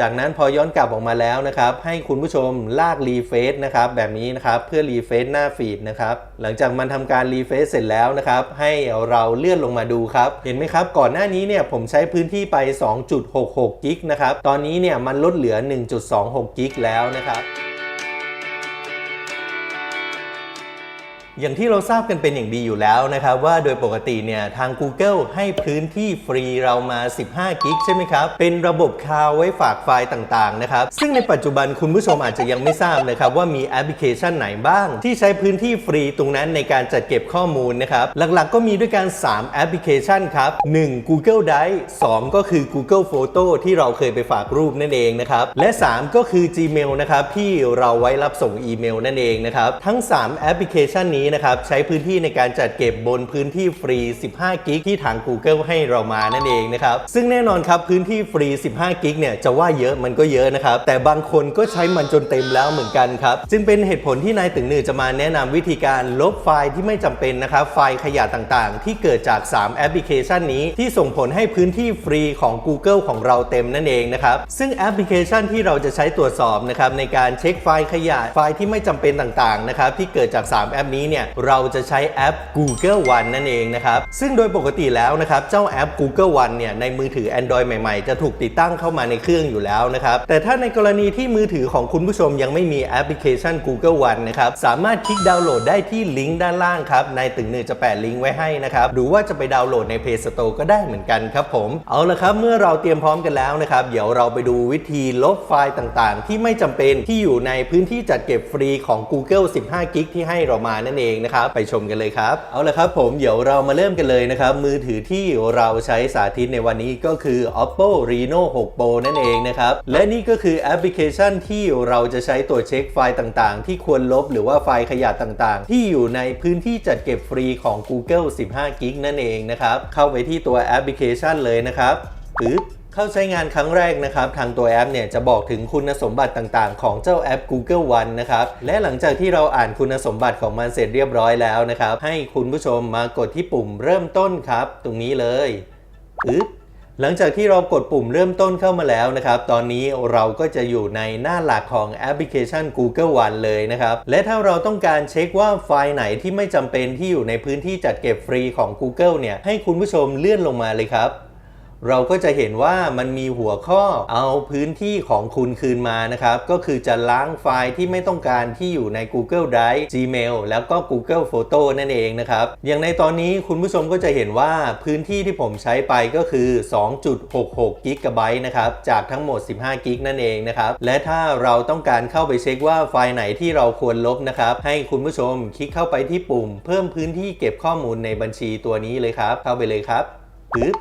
จากนั้นพอย้อนกลับออกมาแล้วนะครับ ให้คุณผู้ชมลากรีเฟซนะครับแบบนี้นะครับเพื่อรีเฟซหน้าฟีดนะครับหลังจากมันทำการรีเฟซเสร็จแล้วนะครับให้เราเลื่อนลงมาดูครับ เห็นไหมครับ ก่อนหน้านี้เนี่ยผมใช้พื้นที่ไป 2.66 กิกนะครับตอนนี้เนี่ยมันลดเหลือ 1.26 กิกแล้วนะครับ อย่างที่เราทราบกันเป็นอย่างดีอยู่แล้วนะครับว่าโดยปกติเนี่ยทาง Google ให้พื้นที่ฟรีเรามา 15 กิกใช่ไหมครับ เป็นระบบคลาวไว้ฝากไฟล์ต่างๆนะครับ ซึ่งในปัจจุบันคุณผู้ชมอาจจะยังไม่ทราบนะครับว่ามีแอปพลิเคชันไหนบ้าง ที่ใช้พื้นที่ฟรีตรงนั้นในการจัดเก็บข้อมูลนะครับหลักๆ ก็มีด้วยกัน 3 แอปพลิเคชันครับ 1. Google Drive 2 ก็คือ Google Photo ที่เราเคยไปฝากรูปนั่นเองนะครับและ 3 ก็คือ Gmail นะครับที่เราไว้รับส่งอีเมลนั่นเองนะครับทั้ง 3 แอปพลิเคชันนี้นะครับใช้พื้นที่ในการจัดเก็บบนพื้นที่ฟรี 15 กิกที่ทาง Google ให้เรามานั่นเองนะครับ ซึ่งแน่นอนครับพื้นที่ฟรี 15 กิกเนี่ยจะว่าเยอะมันก็เยอะนะครับ แต่บางคนก็ใช้มันจนเต็มแล้วเหมือนกันครับ จึงเป็นเหตุผลที่นายตึงหนือจะมาแนะนำวิธีการลบไฟล์ที่ไม่จำเป็นนะครับ ไฟล์ขยะต่างๆ ที่เกิดจาก 3 แอปพลิเคชันนี้ที่ส่งผลให้พื้นที่ฟรีของ Google ของเราเต็มนั่นเองนะครับ ซึ่งแอปพลิเคชันที่เราจะใช้ตรวจสอบนะครับในการเช็คไฟล์ขยะไฟล์ที่ไม่จำเป็นต่างๆนะครับที่เกิดจาก 3 แอปนี้เนี่ยเราจะใช้แอป Google One นั่นเองนะครับ ซึ่งโดยปกติแล้วนะครับ เจ้าแอป Google One เนี่ยในมือถือ Android ใหม่ๆ จะถูกติดตั้งเข้ามาในเครื่องอยู่แล้วนะครับ แต่ถ้าในกรณีที่มือถือของคุณผู้ชมยังไม่มีแอปพลิเคชัน Google One นะครับ สามารถคลิกดาวน์โหลดได้ที่ลิงก์ด้านล่างครับ ในตึงเนือจะแปะลิงก์ไว้ให้นะครับ หรือว่าจะไปดาวน์โหลดใน Play Store ก็ได้เหมือนกันครับผม เอาละครับ เมื่อเราเตรียมพร้อมกันแล้วนะครับ เดี๋ยวเราไปดูวิธีลบไฟล์ต่างๆ ที่ไม่จำเป็นที่อยู่ในพื้นที่จัดเก็บฟรีของ Google 15กิกที่ให้เรามานั่นเองนะครับไปชมกันเลยครับเอาละครับผมเดี๋ยวเรามาเริ่มกันเลยนะครับมือถือที่เราใช้สาธิตในวันนี้ก็คือ Oppo Reno 6 Pro นั่นเองนะครับและนี่ก็คือแอปพลิเคชันที่เราจะใช้ตรวจเช็คไฟล์ต่างๆ ที่ควรลบหรือว่าไฟล์ขยะต่างๆ ที่อยู่ในพื้นที่จัดเก็บฟรีของ Google 15กิกนั่นเองนะครับเข้าไปที่ตัวแอปพลิเคชันเลยนะครับปึ๊บ เข้าใช้งานครั้งแรกนะครับ ทางตัวแอปเนี่ยจะบอกถึงคุณสมบัติต่างๆ ของเจ้าแอป Google One นะครับ และหลังจากที่เราอ่านคุณสมบัติของมันเสร็จเรียบร้อยแล้วนะครับ ให้คุณผู้ชมมากดที่ปุ่มเริ่มต้นครับ ตรงนี้เลยอึ๊บหลังจากที่เรากดปุ่มเริ่มต้นเข้ามาแล้วนะครับ ตอนนี้เราก็จะอยู่ในหน้าหลักของแอปพลิเคชัน Google One เลยนะครับ และถ้าเราต้องการเช็คว่าไฟล์ไหนที่ไม่จำเป็นที่อยู่ในพื้นที่จัดเก็บฟรีของ Google เนี่ย ให้คุณผู้ชมเลื่อนลงมาเลยครับ เราก็จะเห็นว่ามันมีหัวข้อเอาพื้นที่ของคุณคืนมานะครับ ก็คือจะล้างไฟล์ที่ไม่ต้องการที่อยู่ใน Google Drive Gmail แล้วก็ Google Photo นั่นเองนะครับ อย่างในตอนนี้คุณผู้ชมก็จะเห็นว่าพื้นที่ที่ผมใช้ไปก็คือ 2.66กิกะไบต์นะครับ จากทั้งหมด 15กิกนั่นเองนะครับ และถ้าเราต้องการเข้าไปเช็คว่าไฟล์ไหนที่เราควรลบนะครับ ให้คุณผู้ชมคลิกเข้าไปที่ปุ่ม เพิ่มพื้นที่เก็บข้อมูลในบัญชีตัวนี้เลยครับ เข้าไปเลยครับปึ๊บ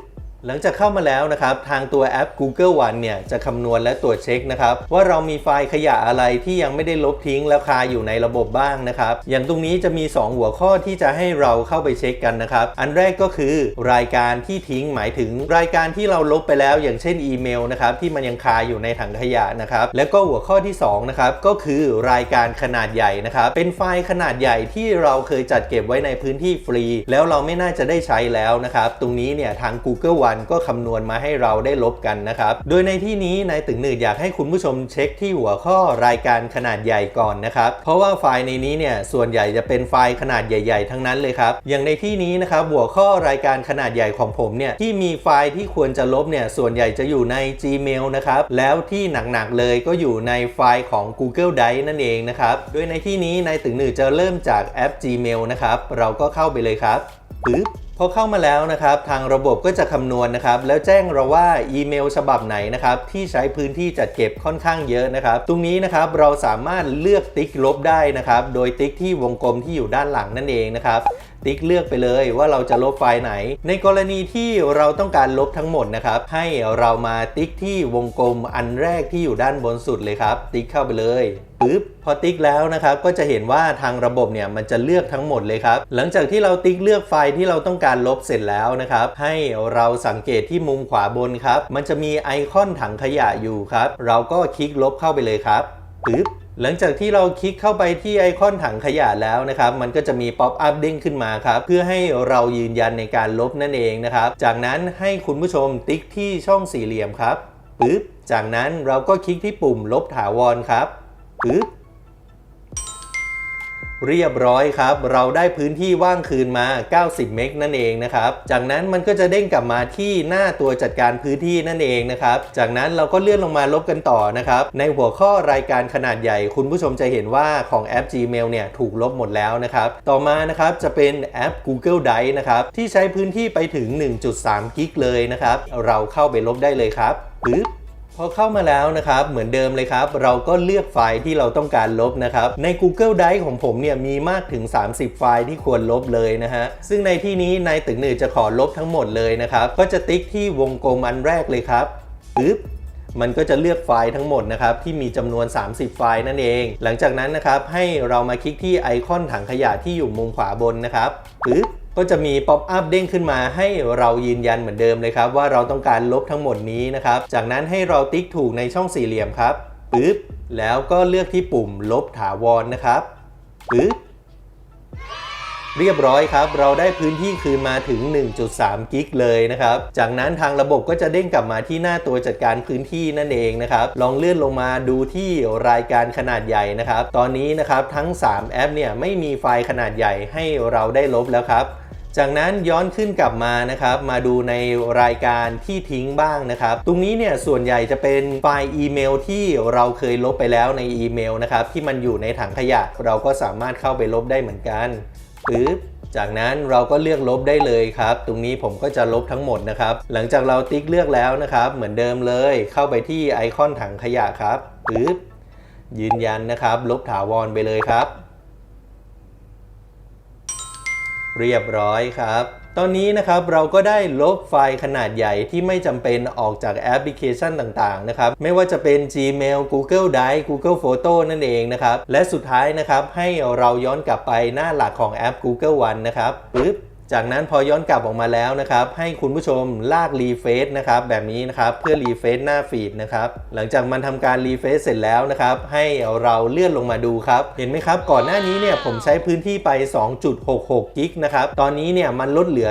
หลังจากเข้ามาแล้วนะครับทางตัวแอป Google One เนี่ยจะคำนวณและตรวจเช็คนะครับว่าเรามีไฟล์ขยะอะไรที่ยังไม่ได้ลบทิ้งแล้วคาอยู่ในระบบบ้างนะครับอย่างตรงนี้จะมี 2 หัวข้อที่จะให้เราเข้าไปเช็คกันนะครับอันแรกก็คือรายการที่ทิ้งหมายถึงรายการที่เราลบไปแล้ว อย่างเช่นอีเมลนะครับที่มันยังคาอยู่ในถังขยะนะครับแล้วก็หัวข้อที่2นะครับก็คือรายการขนาดใหญ่นะครับเป็นไฟล์ขนาดใหญ่ที่เราเคยจัดเก็บไว้ในพื้นที่ฟรี แล้วเราไม่น่าจะได้ใช้แล้วนะครับตรงนี้เนี่ยทาง Google One ก็คำนวณมาให้เราได้ลบกันนะครับ โดยในที่นี้นายตึงหนืดอยากให้คุณผู้ชมเช็คที่หัวข้อรายการขนาดใหญ่ก่อนนะครับ เพราะว่าไฟล์ในนี้เนี่ยส่วนใหญ่จะเป็นไฟล์ขนาดใหญ่ ๆ ทั้งนั้นเลยครับ อย่างในที่นี้นะครับหัวข้อรายการขนาดใหญ่ของผมเนี่ยที่มีไฟล์ที่ควรจะลบเนี่ยส่วนใหญ่จะอยู่ใน Gmail นะครับ แล้วที่หนักๆเลยก็อยู่ในไฟล์ของ Google Drive นั่นเองนะครับ โดยในที่นี้นายตึงหนืดจะเริ่มจากแอป Gmail นะครับ เราก็เข้าไปเลยครับ ปึ๊บพอเข้ามาแล้วนะครับ ทางระบบก็จะคำนวณนะครับ แล้วแจ้งเราว่าอีเมลฉบับไหนนะครับ ที่ใช้พื้นที่จัดเก็บค่อนข้างเยอะนะครับ ตรงนี้นะครับเราสามารถเลือกติ๊กลบได้นะครับ โดยติ๊กที่วงกลมที่อยู่ด้านหลังนั่นเองนะครับติ๊กเลือกไปเลยว่าเราจะลบไฟล์ไหน ในกรณีที่เราต้องการลบทั้งหมดนะครับ ให้เรามาติ๊กที่วงกลมอันแรกที่อยู่ด้านบนสุดเลยครับ ติ๊กเข้าไปเลย ปึ๊บพอติ๊กแล้วนะครับก็จะเห็นว่าทางระบบเนี่ยมันจะเลือกทั้งหมดเลยครับ หลังจากที่เราติ๊กเลือกไฟล์ที่เราต้องการลบเสร็จแล้วนะครับ ให้เราสังเกตที่มุมขวาบนครับ มันจะมีไอคอนถังขยะอยู่ครับ เราก็คลิกลบเข้าไปเลยครับปึ๊บหลังจากที่เราคลิกเข้าไปที่ไอคอนถังขยะแล้วนะครับ มันก็จะมีป๊อปอัพเด้งขึ้นมาครับ เพื่อให้เรายืนยันในการลบนั่นเองนะครับ จากนั้นให้คุณผู้ชมติ๊กที่ช่องสี่เหลี่ยมครับปึ๊บจากนั้นเราก็คลิกที่ปุ่มลบถาวรครับ ปึ๊บเรียบร้อยครับ เราได้พื้นที่ว่างคืนมา 90 เมกนั่นเองนะครับ จากนั้นมันก็จะเด้งกลับมาที่หน้าตัวจัดการพื้นที่นั่นเองนะครับ จากนั้นเราก็เลื่อนลงมาลบกันต่อนะครับ ในหัวข้อรายการขนาดใหญ่ คุณผู้ชมจะเห็นว่าของแอป Gmail เนี่ยถูกลบหมดแล้วนะครับ ต่อมานะครับจะเป็นแอป Google Drive นะครับที่ใช้พื้นที่ไปถึง 1.3 กิกเลยนะครับ เราเข้าไปลบได้เลยครับปึ๊บ พอเข้ามาแล้วนะครับเหมือนเดิมเลยครับ เราก็เลือกไฟล์ที่เราต้องการลบนะครับใน Google Drive ของผมเนี่ยมีมากถึง 30 ไฟล์ที่ควรลบเลยนะฮะซึ่งในที่นี้นายตึงหนือจะขอลบทั้งหมดเลยนะครับก็จะติ๊กที่วงกลมอันแรกเลยครับปึ๊บมันก็จะเลือกไฟล์ทั้งหมดนะครับที่มีจำนวน 30 ไฟล์นั่นเอง หลังจากนั้นนะครับให้เรามาคลิกที่ไอคอนถังขยะที่อยู่มุมขวาบนนะครับปึ๊บ ก็จะมีป๊อปอัพเด้งขึ้นมาให้เรายืนยันเหมือนเดิมเลยครับ ว่าเราต้องการลบทั้งหมดนี้นะครับ จากนั้นให้เราติ๊กถูกในช่องสี่เหลี่ยมครับปึ๊บแล้วก็เลือกที่ปุ่มลบถาวรนะครับปึ๊บเรียบร้อยครับ เราได้พื้นที่คืนมาถึง 1.3 กิกเลยนะครับ จากนั้นทางระบบก็จะเด้งกลับมาที่หน้าตัวจัดการพื้นที่นั่นเองนะครับ ลองเลื่อนลงมาดูที่รายการขนาดใหญ่นะครับ ตอนนี้นะครับทั้ง 3 แอปเนี่ยไม่มีไฟล์ขนาดใหญ่ให้เราได้ลบแล้วครับ จากนั้นย้อนขึ้นกลับมานะครับ มาดูในรายการที่ทิ้งบ้างนะครับ ตรงนี้เนี่ยส่วนใหญ่จะเป็นไฟล์อีเมลที่เราเคยลบไปแล้วในอีเมลนะครับ ที่มันอยู่ในถังขยะ เราก็สามารถเข้าไปลบได้เหมือนกันปึ๊บจากนั้นเราก็เลือกลบได้เลยครับ ตรงนี้ผมก็จะลบทั้งหมดนะครับ หลังจากเราติ๊กเลือกแล้วนะครับ เหมือนเดิมเลย เข้าไปที่ไอคอนถังขยะครับปึ๊บยืนยันนะครับ ลบถาวรไปเลยครับ เรียบร้อยครับ ตอนนี้นะครับเราก็ได้ลบไฟล์ขนาดใหญ่ที่ไม่จำเป็นออกจากแอปพลิเคชันต่างๆนะครับ ไม่ว่าจะเป็น Gmail Google Drive Google Photo นั่นเองนะครับ และสุดท้ายนะครับให้เราย้อนกลับไปหน้าหลักของแอป Google One นะครับปึ๊บ จากนั้นพอย้อนกลับออกมาแล้วนะครับให้คุณผู้ชมลากรีเฟซนะครับแบบนี้นะครับเพื่อรีเฟซหน้าฟีดนะครับหลังจากมันทำการรีเฟซเสร็จแล้วนะครับให้เราเลื่อนลงมาดูครับเห็นไหมครับก่อนหน้านี้เนี่ยผมใช้พื้นที่ไป 2.66 กิกนะครับตอนนี้เนี่ยมันลดเหลือ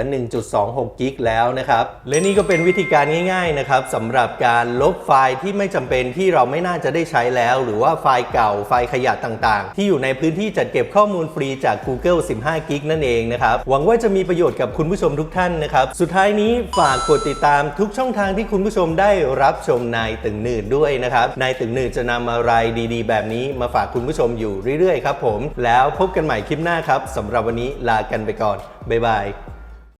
1.26 กิกแล้วนะครับและนี่ก็เป็นวิธีการง่ายๆนะครับสำหรับการลบไฟล์ที่ไม่จำเป็นที่เราไม่น่าจะได้ใช้แล้ว หรือว่าไฟล์เก่าไฟล์ขยะต่างๆ ที่อยู่ในพื้นที่จัดเก็บข้อมูลฟรีจาก Google 15 กิกนั่นเองนะครับหวังว่าจะมีประโยชน์กับคุณผู้ชมทุกท่านนะครับ สุดท้ายนี้ฝากกดติดตามทุกช่องทางที่คุณผู้ชมได้รับชมนายตึงหนืดด้วยนะครับนายตึงหนืดจะนำอะไรดีๆ แบบนี้มาฝากคุณผู้ชมอยู่เรื่อยๆครับผม แล้วพบกันใหม่คลิปหน้าครับสำหรับวันนี้ลากันไปก่อนบ๊ายบาย